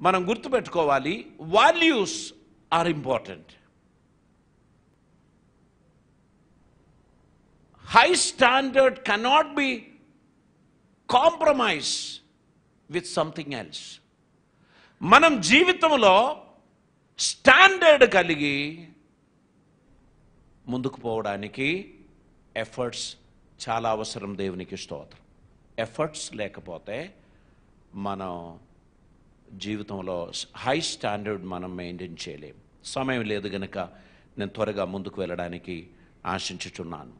మనం గుర్తుపెట్టుకోవాలి values are important high standard cannot be compromise with something else మనం జీవితంలో స్టాండర్డ్ కలిగి ముందుకు పోవడానికి ఎఫర్ట్స్ చాలా అవసరం దేవునికి స్తోత్రం. ఎఫర్ట్స్ లేకపోతే మనం జీవితంలో హై స్టాండర్డ్ మనం మెయింటైన్ చేయలేం. సమయం లేదు గనుక నేను త్వరగా ముందుకు వెళ్ళడానికి ఆశించుచున్నాను.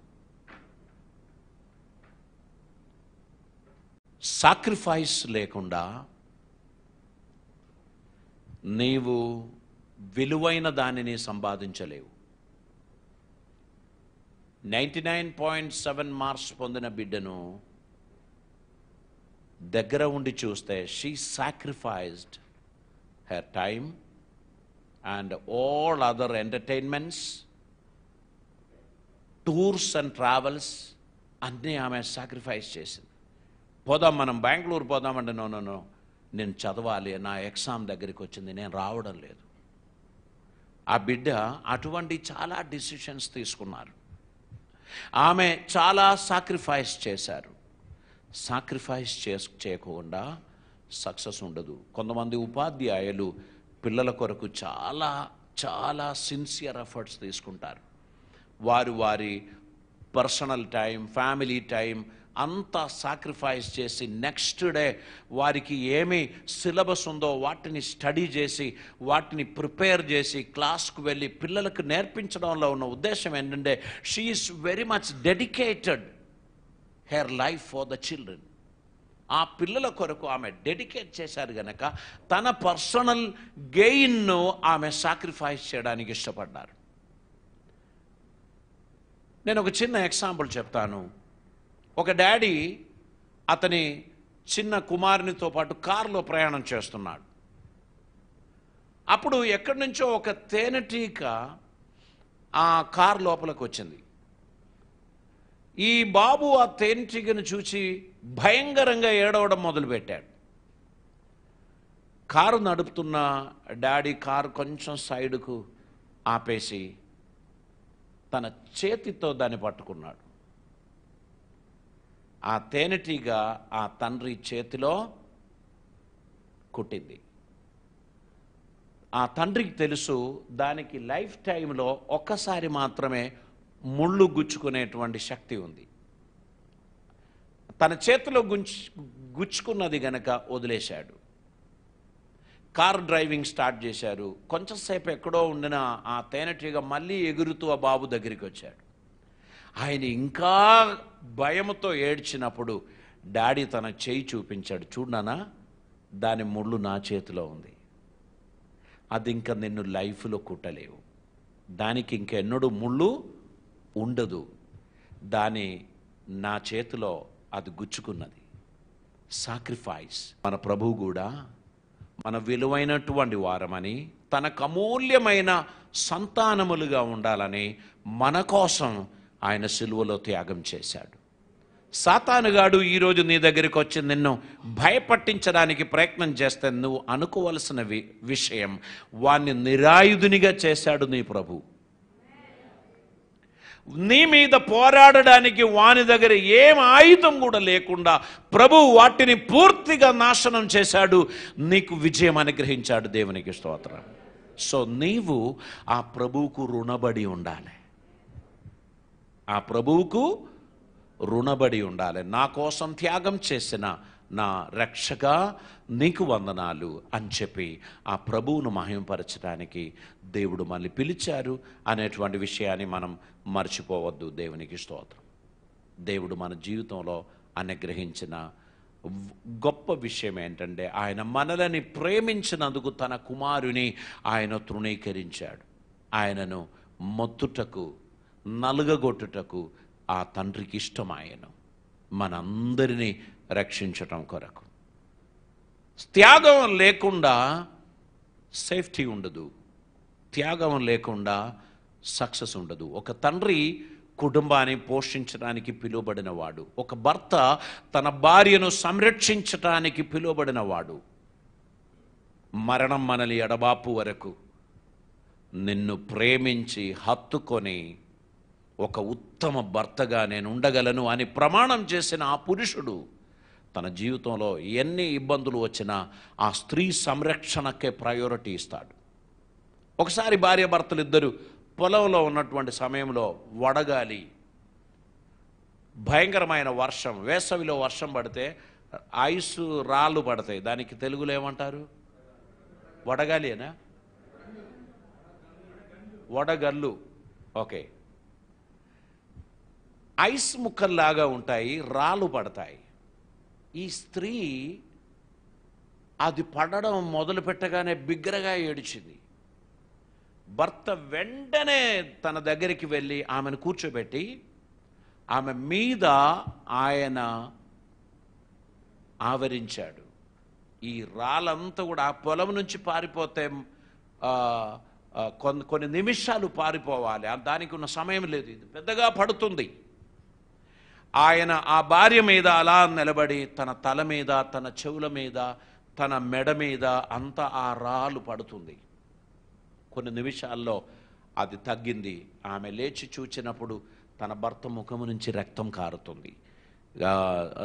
సాక్రిఫైస్ లేకుండా నీవు విలువైన దానిని సంపాదించలేవు. Ninety nine point seven marks పొందిన బిడ్డను దగ్గర ఉండి చూస్తే she sacrificed her time and all other entertainments tours and travels అన్నీ ఆమె సాక్రిఫైస్ చేసింది. పోదాం మనం బెంగళూరు పోదామంటే నో నో నో నేను చదవాలి నా ఎగ్జామ్ దగ్గరికి వచ్చింది నేను రావడం లేదు. ఆ బిడ్డ అటువంటి చాలా డిసిషన్స్ తీసుకున్నారు. ఆమె చాలా సాక్రిఫైస్ చేశారు. సాక్రిఫైస్ చే చేయకుండా సక్సెస్ ఉండదు. కొంతమంది ఉపాధ్యాయులు పిల్లల కొరకు చాలా చాలా సిన్సియర్ ఎఫర్ట్స్ తీసుకుంటారు. వారు వారి పర్సనల్ టైం ఫ్యామిలీ టైం అంతా సాక్రిఫైస్ చేసి నెక్స్ట్ డే వారికి ఏమి సిలబస్ ఉందో వాటిని స్టడీ చేసి వాటిని ప్రిపేర్ చేసి క్లాస్కు వెళ్ళి పిల్లలకు నేర్పించడంలో ఉన్న ఉద్దేశం ఏంటంటే she is very much dedicated her life for the children. ఆ పిల్లల కొరకు ఆమె డెడికేట్ చేశారు గనక తన పర్సనల్ గెయిన్ను ఆమె సాక్రిఫైస్ చేయడానికి ఇష్టపడ్డారు. నేను ఒక చిన్న ఎగ్జాంపుల్ చెప్తాను. ఒక డాడీ అతని చిన్న కుమారునితో పాటు కారులో ప్రయాణం చేస్తున్నాడు. అప్పుడు ఎక్కడి నుంచో ఒక తేనెటీక ఆ కార్ లోపలికి వచ్చింది. ఈ బాబు ఆ తేనెటీగను చూసి భయంకరంగా ఏడవడం మొదలుపెట్టాడు. కారు నడుపుతున్న డాడీ కారు కొంచెం సైడుకు ఆపేసి తన చేతితో దాన్ని పట్టుకున్నాడు. ఆ తేనెటీగ ఆ తండ్రి చేతిలో కుట్టింది. ఆ తండ్రికి తెలుసు దానికి లైఫ్ టైంలో ఒక్కసారి మాత్రమే ముళ్ళు గుచ్చుకునేటువంటి శక్తి ఉంది. తన చేతిలో గుంచు గుచ్చుకున్నది గనక వదిలేశాడు. కార్ డ్రైవింగ్ స్టార్ట్ చేశారు. కొంచెంసేపు ఎక్కడో ఉండిన ఆ తేనెటీగ మళ్ళీ ఎగురుతూ ఆ బాబు దగ్గరికి వచ్చాడు ఆయన ఇంకా భయంతో ఏడ్చినప్పుడు డాడీ తన చేయి చూపించాడు. చూడనా దాని ముళ్ళు నా చేతిలో ఉంది. అది ఇంకా నిన్ను లైఫ్లో కుట్టలేవు. దానికి ఇంకెన్నడూ ముళ్ళు ఉండదు. దాని నా చేతిలో అది గుచ్చుకున్నది. సాక్రిఫైస్ మన ప్రభువు కూడా మన విలువైనటువంటి వారమని తనకు అమూల్యమైన సంతానములుగా ఉండాలని మన కోసం ఆయన సిలువలో త్యాగం చేశాడు. సాతానుగాడు ఈరోజు నీ దగ్గరికి వచ్చి నిన్ను భయపట్టించడానికి ప్రయత్నం చేస్తే నువ్వు అనుకోవలసిన వి విషయం వాణ్ణి నిరాయుధునిగా చేశాడు నీ ప్రభు. నీ మీద పోరాడడానికి వాని దగ్గర ఏం ఆయుధం కూడా లేకుండా ప్రభు వాటిని పూర్తిగా నాశనం చేశాడు. నీకు విజయం అనుగ్రహించాడు దేవునికి స్తోత్రం. సో నీవు ఆ ప్రభువుకు రుణబడి ఉండాలి. ఆ ప్రభువుకు రుణబడి ఉండాలి. నా కోసం త్యాగం చేసిన నా రక్షగా నీకు వందనాలు అని చెప్పి ఆ ప్రభువును మహిమపరచడానికి దేవుడు మళ్ళీ పిలిచారు అనేటువంటి విషయాన్ని మనం మర్చిపోవద్దు. దేవునికి స్తోత్రం. దేవుడు మన జీవితంలో అనుగ్రహించిన గొప్ప విషయం ఏంటంటే ఆయన మనలని ప్రేమించినందుకు తన కుమారుని ఆయన తృణీకరించాడు. ఆయనను మొత్తుటకు నలుగగొట్టుటకు ఆ తండ్రికి ఇష్టం ఆయన. మనందరినీ రక్షించటం కొరకు. త్యాగం లేకుండా సేఫ్టీ ఉండదు. త్యాగం లేకుండా సక్సెస్ ఉండదు. ఒక తండ్రి కుటుంబాన్ని పోషించడానికి పిలువబడినవాడు. ఒక భర్త తన భార్యను సంరక్షించటానికి పిలువబడినవాడు. మరణం మనలి ఎడబాపు వరకు నిన్ను ప్రేమించి హత్తుకొని ఒక ఉత్తమ భర్తగా నేను ఉండగలను అని ప్రమాణం చేసిన ఆ పురుషుడు తన జీవితంలో ఎన్ని ఇబ్బందులు వచ్చినా ఆ స్త్రీ సంరక్షణకే ప్రయారిటీ ఇస్తాడు. ఒకసారి భార్య ఇద్దరు పొలంలో ఉన్నటువంటి సమయంలో వడగాలి. భయంకరమైన వర్షం వేసవిలో వర్షం పడితే ఐస్ రాళ్ళు పడతాయి. దానికి తెలుగులో ఏమంటారు? వడగాలినా? వడగల్లు ఓకే. ఐస్ ముక్కల్లాగా ఉంటాయి రాళ్ళు పడతాయి. ఈ స్త్రీ అది పడడం మొదలు పెట్టగానే బిగ్గరగా ఏడిచింది. భర్త వెంటనే తన దగ్గరికి వెళ్ళి ఆమెను కూర్చోబెట్టి ఆమె మీద ఆయన ఆవరించాడు. ఈ రాళ్ళంతా కూడా ఆ పొలం నుంచి పారిపోతే కొన్ని కొన్ని నిమిషాలు పారిపోవాలి. దానికి ఉన్న సమయం లేదు. ఇది పెద్దగా పడుతుంది. ఆయన ఆ భార్య మీద అలా నిలబడి తన తల మీద తన చెవుల మీద తన మెడ మీద అంతా ఆ రాలు పడుతుంది. కొన్ని నిమిషాల్లో అది తగ్గింది. ఆమె లేచి చూచినప్పుడు తన భర్త ముఖము నుంచి రక్తం కారుతుంది.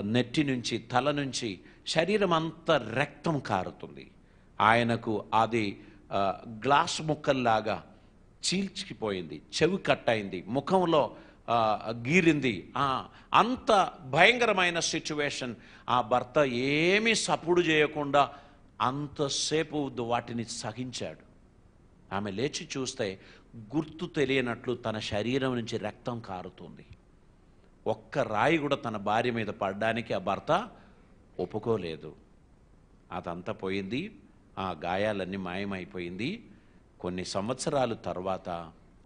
నెట్టి నుంచి తల నుంచి శరీరం అంతా రక్తం కారుతుంది. ఆయనకు అది గ్లాస్ ముక్కల్లాగా చీల్చిపోయింది చెవి కట్టయింది ముఖంలో గీరింది. అంత భయంకరమైన సిచ్యువేషన్ ఆ భర్త ఏమీ సపోర్టు చేయకుండా అంతసేపు వాటిని సహించాడు. ఆమె లేచి చూస్తే గుర్తు తెలియనట్లు తన శరీరం నుంచి రక్తం కారుతుంది. ఒక్క రాయి కూడా తన భార్య మీద పడడానికి ఆ భర్త ఒప్పుకోలేదు. అదంతా పోయింది. ఆ గాయాలన్నీ మాయమైపోయింది. కొన్ని సంవత్సరాలు తర్వాత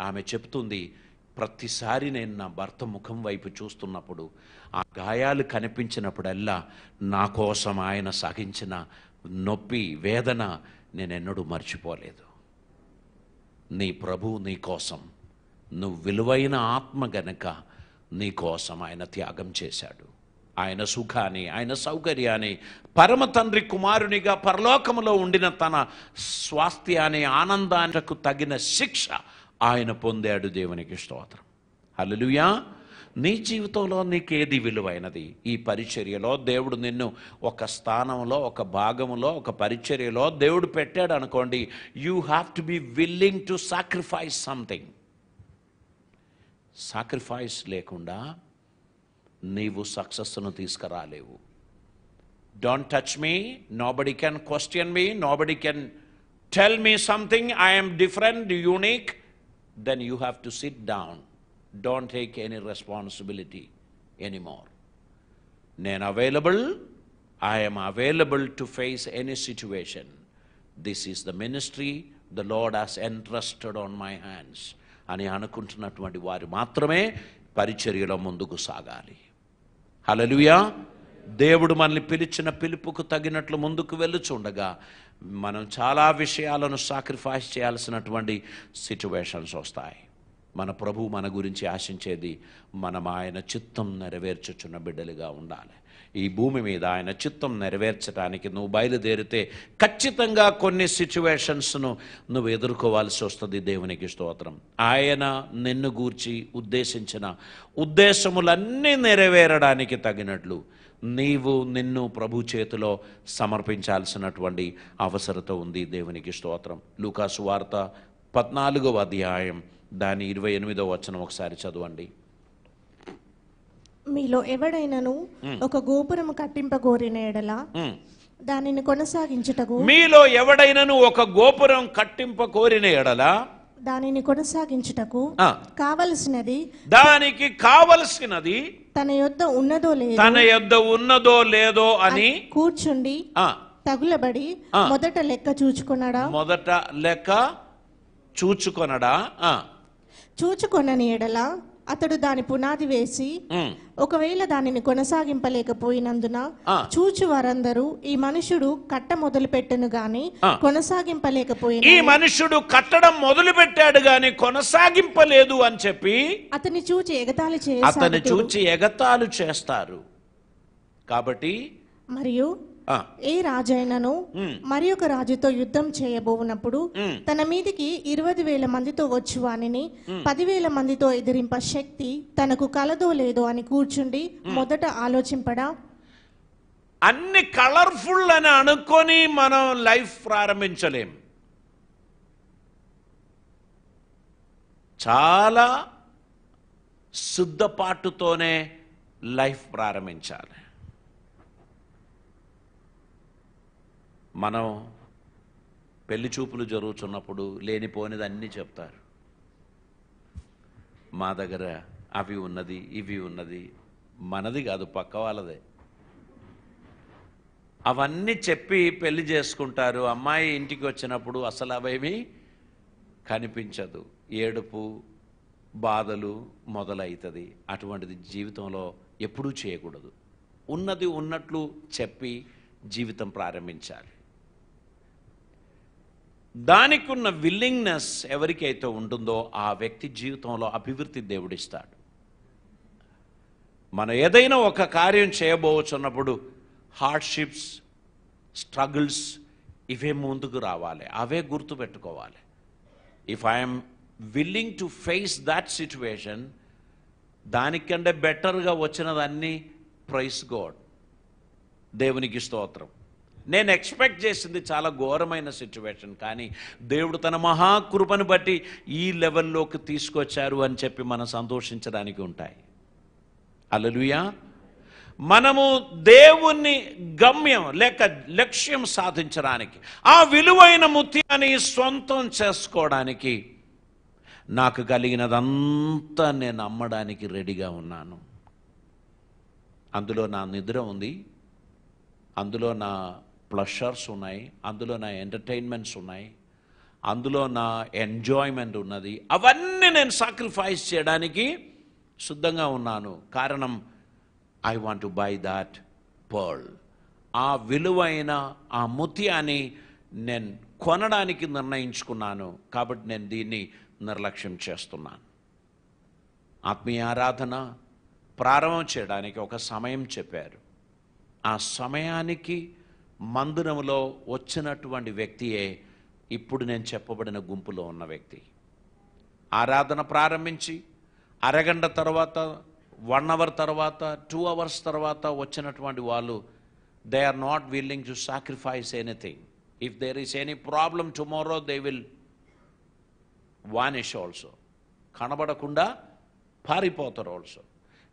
ఆమె చెప్తుంది ప్రతిసారి నేను నా భర్త ముఖం వైపు చూస్తున్నప్పుడు ఆ గాయాలు కనిపించినప్పుడల్లా నా కోసం ఆయన సహించిన నొప్పి వేదన నేను ఎన్నడూ మర్చిపోలేదు. నీ ప్రభు నీ కోసం నువ్వు విలువైన ఆత్మ గనక నీ కోసం ఆయన త్యాగం చేశాడు. ఆయన సుఖాన్ని ఆయన సౌకర్యాన్ని పరమ తండ్రి కుమారునిగా పరలోకములో ఉండిన తన స్వాస్థ్యాన్ని ఆనందానికి తగిన శిక్ష ఆయన పొందాడు దేవునికి స్తోత్రం. హలలుయా నీ జీవితంలో నీకేది విలువైనది? ఈ పరిచర్యలో దేవుడు నిన్ను ఒక స్థానంలో ఒక భాగంలో ఒక పరిచర్యలో దేవుడు పెట్టాడు అనుకోండి you have to be willing to sacrifice something. Sacrifice లేకుండా నీవు సక్సెస్ను తీసుకురాలేవు. Don't touch me nobody can question me nobody can tell me something I'm different unique then you have to sit down don't take any responsibility anymore నేను available I'm available to face any situation this is the ministry the lord has entrusted on my hands అని అనుకుంటున్నటువంటి వారు మాత్రమే పరిచర్యలో ముందుకు సాగాలి హలలుయా దేవుడు మనల్ని పిలిచిన పిలుపుకు తగినట్లు ముందుకు వెళ్ళుచుండగా మనం చాలా విషయాలను సాక్రిఫైస్ చేయాల్సినటువంటి సిచ్యువేషన్స్ వస్తాయి. మన ప్రభు మన గురించి ఆశించేది మనం ఆయన చిత్తం నెరవేర్చుచున్న బిడ్డలుగా ఉండాలి. ఈ భూమి మీద ఆయన చిత్తం నెరవేర్చడానికి నువ్వు బయలుదేరితే ఖచ్చితంగా కొన్ని సిచ్యువేషన్స్ను నువ్వు ఎదుర్కోవాల్సి వస్తుంది దేవునికి స్తోత్రం. ఆయన నిన్ను గూర్చి ఉద్దేశించిన ఉద్దేశములన్నీ నెరవేరడానికి తగినట్లు నీవు నిన్ను ప్రభు చేతిలో సమర్పించాల్సినటువంటి అవసరత ఉంది దేవునికి స్తోత్రం. లూకాసు వార్త పద్నాలుగవ అధ్యాయం దాని ఇరవై ఎనిమిదో వచనం ఒకసారి చదవండి. మీలో ఎవడైనను ఒక గోపురము కట్టింపగోరిన ఎడల. దానిని కొనసాగించుటకు మీలో ఎవడైనను ఒక గోపురం కట్టింప కోరిన ఎడల దానిని కొనసాగించుటకు ఆ, కావలసినది దానికి కావలసినది తన యొద్ద ఉన్నదో లేదో తన యొద్ద ఉన్నదో లేదో అని కూర్చుండి ఆ, తగులబడి ఆ. మొదట లెక్క చూచుకున్నాడా మొదట లెక్క చూచుకొనడా? ఆ, చూచుకొనని ఎడల అతడు దాని పునాది వేసి ఒకవేళ దానిని కొనసాగింపలేకపోయినందున. చూచు వారందరూ ఈ మనుషుడు కట్ట మొదలు పెట్టెను గాని. కొనసాగింపలేకపోయిన ఈ మనుషుడు కట్టడం మొదలు పెట్టాడు గాని కొనసాగింపలేదు అని చెప్పి అతని చూచి ఎగతాళి అతన్ని చేసి చూచి ఎగతాలు చేస్తారు కాబట్టి మరియు ఏ రాజైనను. మరి ఒక రాజుతో యుద్ధం చేయబోవునప్పుడు మ్. తన మీదికి ఇరవై వేల మందితో వచ్చు వానిని పదివేల మందితో ఎదిరింప శక్తి తనకు కలదో లేదో అని కూర్చుండి మొదట ఆలోచింపడా? అన్ని కలర్ఫుల్ అని అనుకొని మనం లైఫ్ ప్రారంభించలేం. చాలా శుద్ధపాటుతోనే లైఫ్ ప్రారంభించాలి. మనం పెళ్ళి చూపులు జరుగుతున్నప్పుడు లేనిపోనిది అన్నీ చెప్తారు. మా దగ్గర అవి ఉన్నది ఇవి ఉన్నది మనది కాదు పక్క వాళ్ళదే. అవన్నీ చెప్పి పెళ్ళి చేసుకుంటారు. అమ్మాయి ఇంటికి వచ్చినప్పుడు అసలు అవేమీ కనిపించదు. ఏడుపు బాధలు మొదలవుతుంది అటువంటిది జీవితంలో ఎప్పుడూ చేయకూడదు. ఉన్నది ఉన్నట్లు చెప్పి జీవితం ప్రారంభించాలి. దానికి ఉన్న విల్లింగ్నెస్ ఎవరికైతే ఉంటుందో ఆ వ్యక్తి జీవితంలో అభివృద్ధి దేవుడిస్తాడు. మనం ఏదైనా ఒక కార్యం చేయబోచున్నప్పుడు హార్డ్షిప్స్ స్ట్రగుల్స్ ఇవే ముందుకు రావాలి అవే గుర్తుపెట్టుకోవాలి if I'm willing to face that situation దానికంటే బెటర్గా వచ్చినదన్నీ ప్రైస్ గాడ్ దేవునికి స్తోత్రం. నేను ఎక్స్పెక్ట్ చేసింది చాలా ఘోరమైన సిచ్యువేషన్ కానీ దేవుడు తన మహాకృపను బట్టి ఈ లెవెల్లోకి తీసుకొచ్చారు అని చెప్పి మనం సంతోషించడానికి ఉంటాయి. అలలుయా మనము దేవుణ్ణి గమ్యం లేక లక్ష్యం సాధించడానికి ఆ విలువైన ముత్యాన్ని సొంతం చేసుకోవడానికి నాకు కలిగినదంతా నేను అమ్మడానికి రెడీగా ఉన్నాను. అందులో నా నిద్ర ఉంది. అందులో నా ప్లషర్స్ ఉన్నాయి అందులో నా ఎంటర్టైన్మెంట్స్ ఉన్నాయి అందులో నా ఎంజాయ్మెంట్ ఉన్నది. అవన్నీ నేను సాక్రిఫైస్ చేయడానికి సిద్ధంగా ఉన్నాను. కారణం I want to buy that pearl ఆ విలువైన ఆ ముత్యాన్ని నేను కొనడానికి నిర్ణయించుకున్నాను. కాబట్టి నేను దీన్ని నిర్లక్ష్యం చేస్తున్నాను. ఆత్మీయ ఆరాధన ప్రారంభం చేయడానికి ఒక సమయం చెప్పారు. ఆ సమయానికి మందిరంలో వచ్చినటువంటి వ్యక్తియే ఇప్పుడు నేను చెప్పబడిన గుంపులో ఉన్న వ్యక్తి. ఆరాధన ప్రారంభించి అరగంట తర్వాత వన్ అవర్ తర్వాత టూ అవర్స్ తర్వాత వచ్చినటువంటి వాళ్ళు they are not willing to sacrifice anything if there is any problem tomorrow they will vanish also కనబడకుండా పారిపోతారు ఆల్సో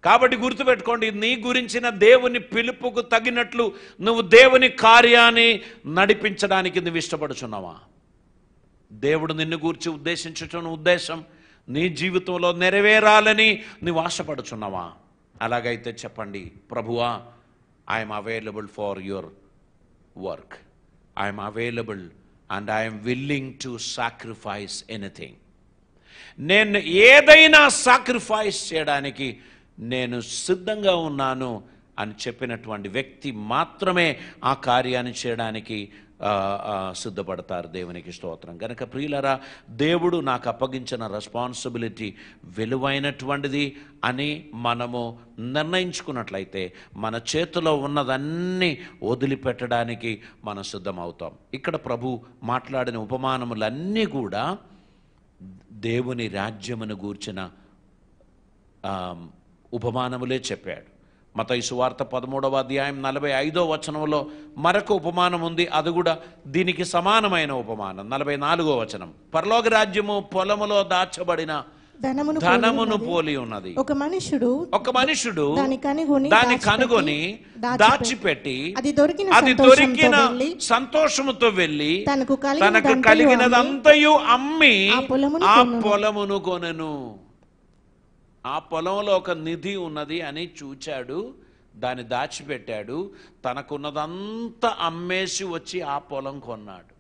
కాబట్టి గుర్తుపెట్టుకోండి నీ గురించిన దేవుని పిలుపుకు తగినట్లు నువ్వు దేవుని కార్యాన్ని నడిపించడానికి నువ్వు ఇష్టపడుచున్నావా? దేవుడు నిన్ను గూర్చి ఉద్దేశించటం ఉద్దేశం నీ జీవితంలో నెరవేరాలని నువ్వు ఆశపడుచున్నావా? అలాగైతే చెప్పండి ప్రభువా I'm available for your work I'm available and I'm willing to sacrifice anything నేను ఏదైనా సాక్రిఫైస్ చేయడానికి నేను సిద్ధంగా ఉన్నాను అని చెప్పినటువంటి వ్యక్తి మాత్రమే ఆ కార్యాన్ని చేయడానికి సిద్ధపడతారు. దేవునికి స్తోత్రం. కనుక ప్రియులరా దేవుడు నాకు అప్పగించిన రెస్పాన్సిబిలిటీ విలువైనటువంటిది అని మనము నిర్ణయించుకున్నట్లయితే మన చేతిలో ఉన్నదన్నీ వదిలిపెట్టడానికి మనం సిద్ధమవుతాం. ఇక్కడ ప్రభు మాట్లాడిన ఉపమానములన్నీ కూడా దేవుని రాజ్యమును గూర్చిన ఉపమానములే చెప్పాడు. మత సువార్త పదమూడవ అధ్యాయం నలభై ఐదో వచనంలో మరొక ఉపమానం ఉంది. అది కూడా దీనికి సమానమైన ఉపమానం. నలభై నాలుగో వచనం. పరలోక రాజ్యము పొలములో దాచబడిన ధనమును పోలి ఉన్నది. ఒక మనుషుడు ఒక మనుషుడు దాన్ని కనుగొని దాచిపెట్టి అది దొరికిన అది దొరికిన సంతోషముతో వెళ్ళి తనకు కలిగినదంతయు అమ్మి ఆ పొలమును కొనును. ఆ పొలంలో ఒక నిధి ఉన్నది అని చూచాడు దాన్ని దాచిపెట్టాడు తనకున్నదంతా అమ్మేసి వచ్చి ఆ పొలం కొన్నాడు.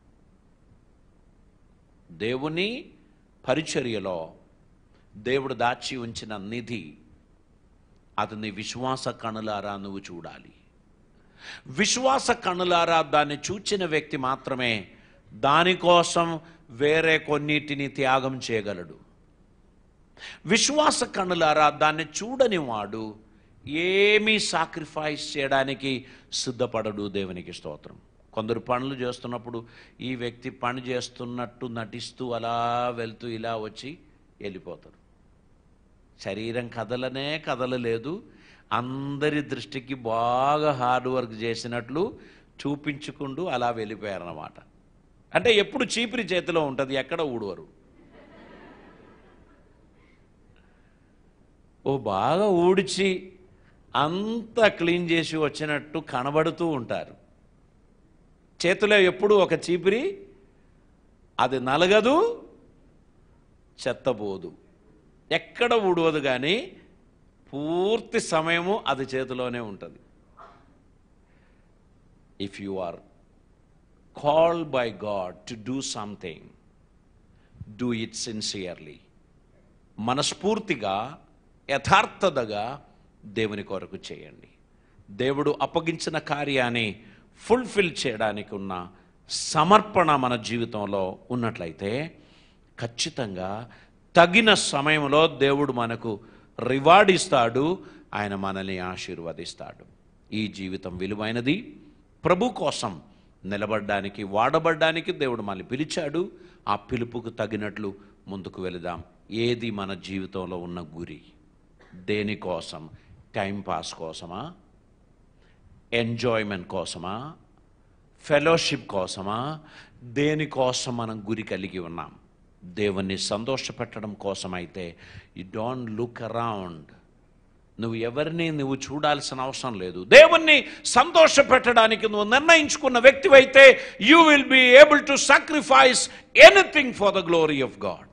దేవుని పరిచర్యలో దేవుడు దాచి ఉంచిన నిధి అతని విశ్వాస కణులారా నువ్వు చూడాలి. విశ్వాస కణులారా దాన్ని చూచిన వ్యక్తి మాత్రమే దానికోసం వేరే కొన్నిటిని త్యాగం చేయగలడు. విశ్వాస కణులారా దాన్ని చూడని వాడు ఏమీ సాక్రిఫైస్ చేయడానికి సిద్ధపడడు దేవునికి స్తోత్రం. కొందరు పనులు చేస్తున్నప్పుడు ఈ వ్యక్తి పని చేస్తున్నట్టు నటిస్తూ అలా వెళ్తూ ఇలా వచ్చి వెళ్ళిపోతారు. శరీరం కదలనే కదలలేదు. అందరి దృష్టికి బాగా హార్డ్ వర్క్ చేసినట్లు చూపించుకుంటూ అలా వెళ్ళిపోయారన్నమాట. అంటే ఎప్పుడు చీపిరి చేతిలో ఉంటుంది ఎక్కడ ఊడవరు. ఓ బాగా ఊడ్చి అంతా క్లీన్ చేసి వచ్చినట్టు కనబడుతూ ఉంటారు. చేతిలో ఎప్పుడు ఒక చీపిరి అది నలగదు చెత్తబోదు ఎక్కడ ఊడవదు కానీ పూర్తి సమయము అది చేతిలోనే ఉంటుంది. If you are call by God to do something do it sincerely మనస్ఫూర్తిగా యథార్థతగా దేవుని కొరకు చేయండి. దేవుడు అప్పగించిన కార్యాన్ని ఫుల్ఫిల్ చేయడానికి ఉన్న సమర్పణ మన జీవితంలో ఉన్నట్లయితే ఖచ్చితంగా తగిన సమయంలో దేవుడు మనకు రివార్డ్ ఇస్తాడు ఆయన మనల్ని ఆశీర్వదిస్తాడు. ఈ జీవితం విలువైనది. ప్రభు కోసం నిలబడడానికి వాడబడ్డానికి దేవుడు మనల్ని పిలిచాడు. ఆ పిలుపుకు తగినట్లు ముందుకు వెళదాం. ఏది మన జీవితంలో ఉన్న గురి? దేనికోసం? టైం పాస్ కోసమా? ఎంజాయ్మెంట్ కోసమా? ఫెలోషిప్ కోసమా? దేనికోసం మనం గురి కలిగి ఉన్నాం? దేవుణ్ణి సంతోషపెట్టడం కోసమైతే యు డోంట్ లుక్ అరౌండ్ నువ్వు ఎవరిని నువ్వు చూడాల్సిన అవసరం లేదు. దేవుణ్ణి సంతోషపెట్టడానికి నువ్వు నిర్ణయించుకున్న వ్యక్తివైతే you will be able to sacrifice anything for the glory of God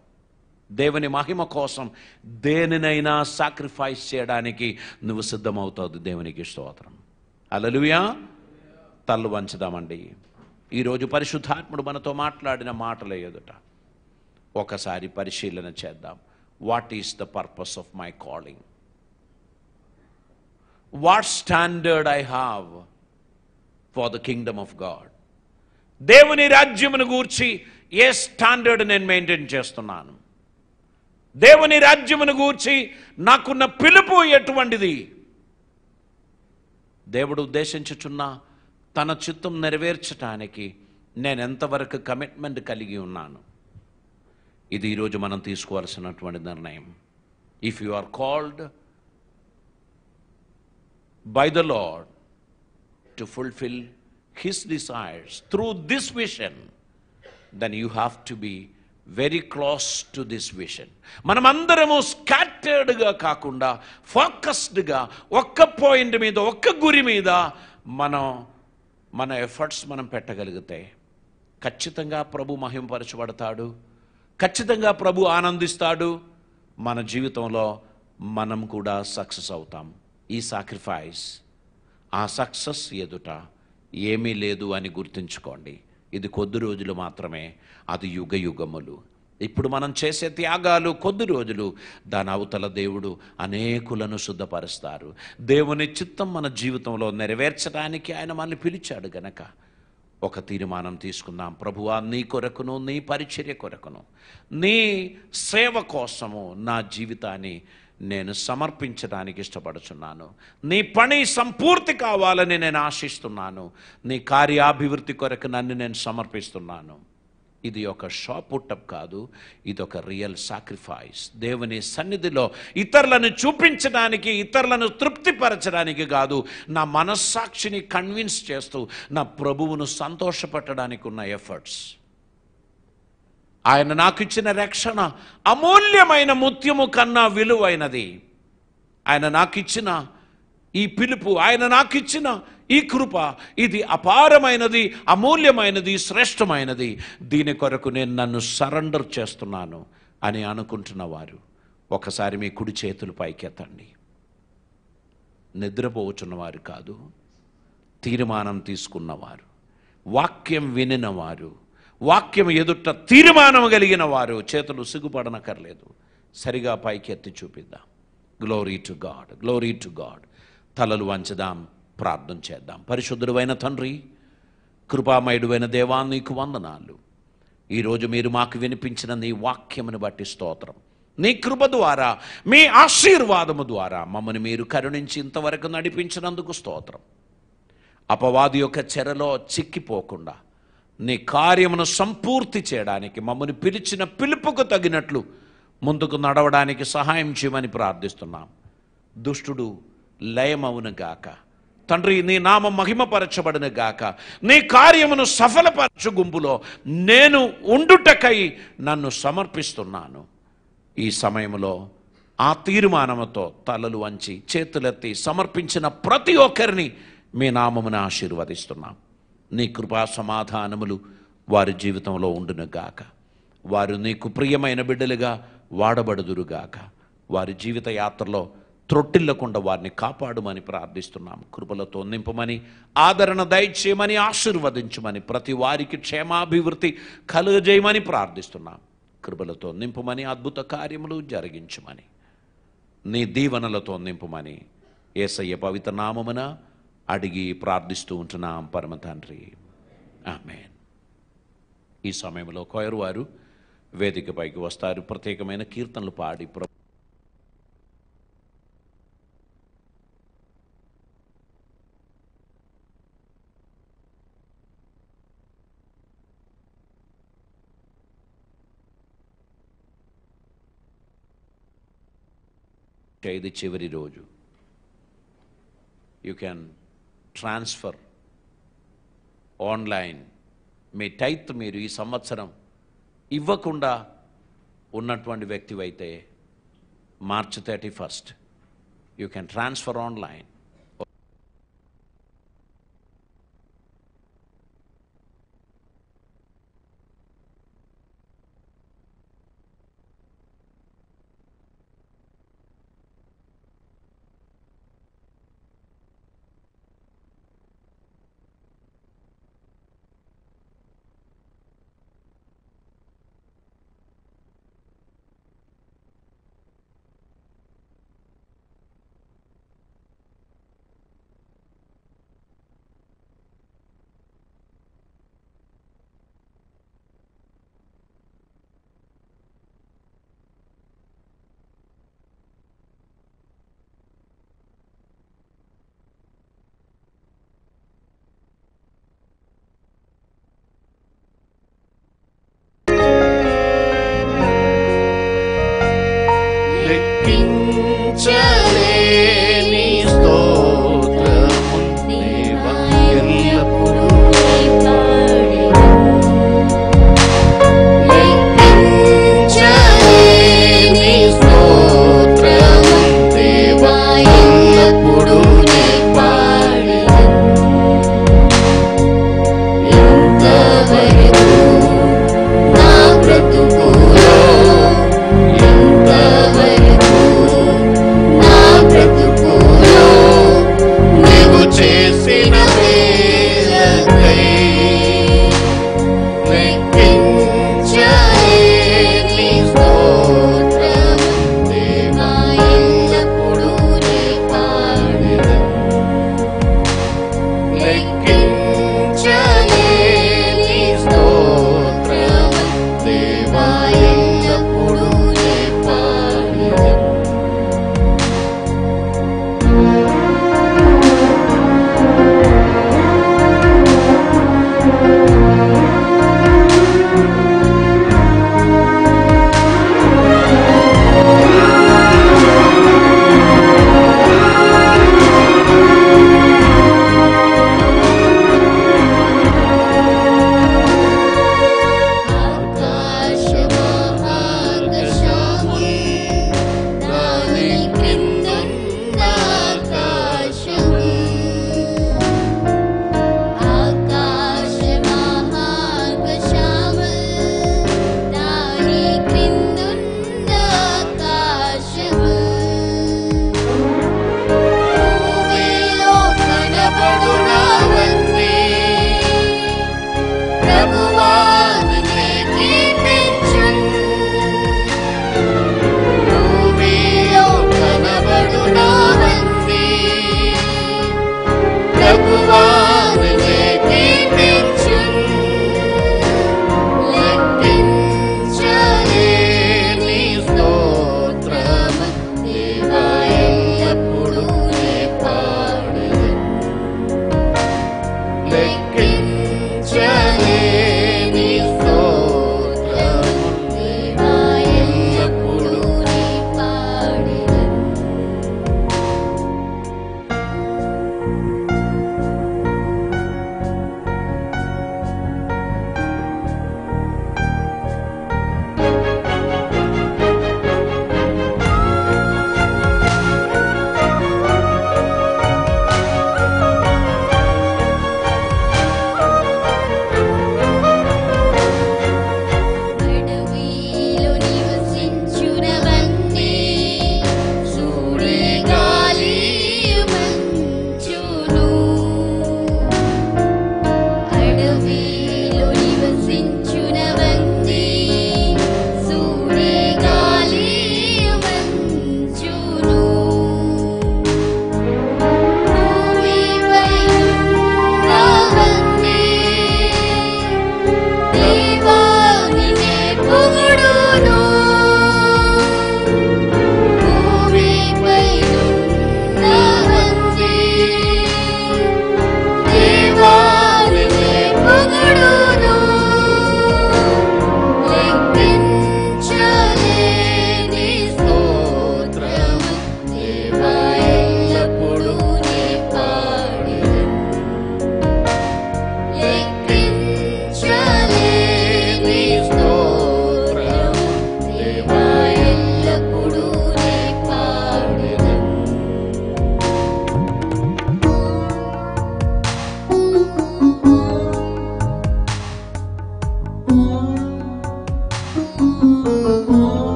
దేవుని మహిమ కోసం దేనినైనా సాక్రిఫైస్ చేయడానికి నువ్వు సిద్ధమవుతావు. దేవునికి స్తోత్రం. అలలుయా తల్లు వంచుదామండి. ఈరోజు పరిశుద్ధాత్ముడు మనతో మాట్లాడిన మాటల ఎదుట ఒకసారి పరిశీలన చేద్దాం. What is the purpose of my calling what standard I have for the kingdom of God దేవుని రాజ్యమును గూర్చి ఏ స్టాండర్డ్ నేను మెయింటైన్ చేస్తున్నాను? దేవుని రాజ్యమును గూర్చి నాకున్న పిలుపు ఎటువంటిది? దేవుడు ఉద్దేశించుచున్న తన చిత్తం నెరవేర్చటానికి నేను ఎంతవరకు కమిట్మెంట్ కలిగి ఉన్నాను? ఇది ఈరోజు మనం తీసుకోవాల్సినటువంటి నిర్ణయం. If you are called by the Lord to fulfil his desires through this vision then you have to be very close to this vision మనమందరము స్కాటర్డ్గా కాకుండా ఫోకస్డ్గా ఒక్క పాయింట్ మీద ఒక్క గురి మీద మనం మన ఎఫర్ట్స్ మనం పెట్టగలిగితే ఖచ్చితంగా ప్రభు మహింపరచబడతాడు. ఖచ్చితంగా ప్రభు ఆనందిస్తాడు. మన జీవితంలో మనం కూడా సక్సెస్ అవుతాం. ఈ సాక్రిఫైస్ ఆ సక్సెస్ ఎదుట ఏమీ లేదు అని గుర్తుంచుకోండి. ఇది కొద్ది రోజులు మాత్రమే. అది యుగ యుగములు ఇప్పుడు మనం చేసే త్యాగాలు కొద్ది రోజులు. దాని అవతల దేవుడు అనేకులను శుద్ధపరుస్తారు. దేవుని చిత్తం మన జీవితంలో నెరవేర్చడానికి ఆయన మనల్ని పిలిచాడు గనక. ఒక తీర్మానం తీసుకుందాం. ప్రభువా నీ కొరకును నీ పరిచర్య కొరకును. నీ సేవ కోసము నా జీవితాన్ని నేను సమర్పించడానికి ఇష్టపడుచున్నాను. నీ పని సంపూర్తి కావాలని నేను ఆశిస్తున్నాను. నీ కార్యాభివృద్ధి కొరకు నన్ను నేను సమర్పిస్తున్నాను. ఇది ఒక షాప్ పుట్టప్ కాదు ఇది ఒక రియల్ సాక్రిఫైస్. దేవుని సన్నిధిలో ఇతరులను చూపించడానికి ఇతరులను తృప్తిపరచడానికి కాదు నా మనస్సాక్షిని కన్విన్స్ చేస్తూ నా ప్రభువును సంతోషపెట్టడానికి ఉన్న ఎఫర్ట్స్. ఆయన నాకు ఇచ్చిన రక్షణ అమూల్యమైన ముత్యము కన్నా విలువైనది. ఆయన నాకు ఇచ్చిన ఈ పిలుపు ఆయన నాకు ఇచ్చిన ఈ కృప ఇది అపారమైనది అమూల్యమైనది శ్రేష్టమైనది. దీని కొరకు నేను నన్ను సరెండర్ చేస్తున్నాను అని అనుకుంటున్న వారు ఒకసారి మీ కుడి చేతులు పైకెత్తండి. నిద్రపోవచ్చున్నవారు కాదు తీర్మానం తీసుకున్నవారు వాక్యం వినినవారు వాక్యం ఎదుట తీర్మానం కలిగిన వారు చేతులు సిగ్గుపడనక్కర్లేదు. సరిగా పైకి ఎత్తి చూపిద్దాం. Glory to God glory to God తలలు వంచదాం ప్రార్థన చేద్దాం. పరిశుద్ధుడైన తండ్రి కృపామయుడువైన దేవా నీకు వందనాలు. ఈరోజు మీరు మాకు వినిపించిన నీ వాక్యమును బట్టి స్తోత్రం. నీ కృప ద్వారా మీ ఆశీర్వాదము ద్వారా మమ్మల్ని మీరు కరుణించి ఇంతవరకు నడిపించినందుకు స్తోత్రం. అపవాది యొక్క చెరలో చిక్కిపోకుండా నీ కార్యమును సంపూర్తి చేయడానికి మమ్మల్ని పిలిచిన పిలుపుకు తగినట్లు ముందుకు నడవడానికి సహాయం చేయమని ప్రార్థిస్తున్నాం. దుష్టుడు లయమవును గాక. తండ్రి నీ నామం మహిమపరచబడిన గాక. నీ కార్యమును సఫలపరచు గుంపులో నేను ఉండుటకై నన్ను సమర్పిస్తున్నాను. ఈ సమయంలో ఆ తీర్మానముతో తలలు వంచి చేతులెత్తి సమర్పించిన ప్రతి ఒక్కరిని మీ నామమున ఆశీర్వదిస్తున్నాం. నీ కృపా సమాధానములు వారి జీవితంలో ఉండునుగాక. వారు నీకు ప్రియమైన బిడ్డలుగా వాడబడుదురుగాక. వారి జీవిత యాత్రలో త్రొట్టిల్లకుండా వారిని కాపాడుమని ప్రార్థిస్తున్నాం కృపలతో నింపమని ఆదరణ దయచేయమని ఆశీర్వదించమని ప్రతి వారికి క్షేమాభివృద్ధి కలుగజేయమని ప్రార్థిస్తున్నాం కృపలతో నింపమని అద్భుత కార్యములు జరిగించమని నీ దీవెనలతో నింపమని ఏసయ్య పవిత్ర నామమున అడిగి ప్రార్థిస్తూ ఉంటున్నాం పరమ తండ్రి. ఆమెన్. ఈ సమయంలో కోయరు వారు వేదికపైకి వస్తారు. ప్రత్యేకమైన కీర్తనలు పాడి ప్ర ఇది చివరి రోజు. యూ క్యాన్ ట్రాన్స్ఫర్ ఆన్లైన్ మీ టైత్ మీరు ఈ సంవత్సరం ఇవ్వకుండా ఉన్నటువంటి వ్యక్తివైతే March thirty first. You can transfer online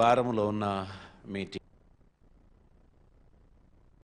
భారములో ఉన్న మీ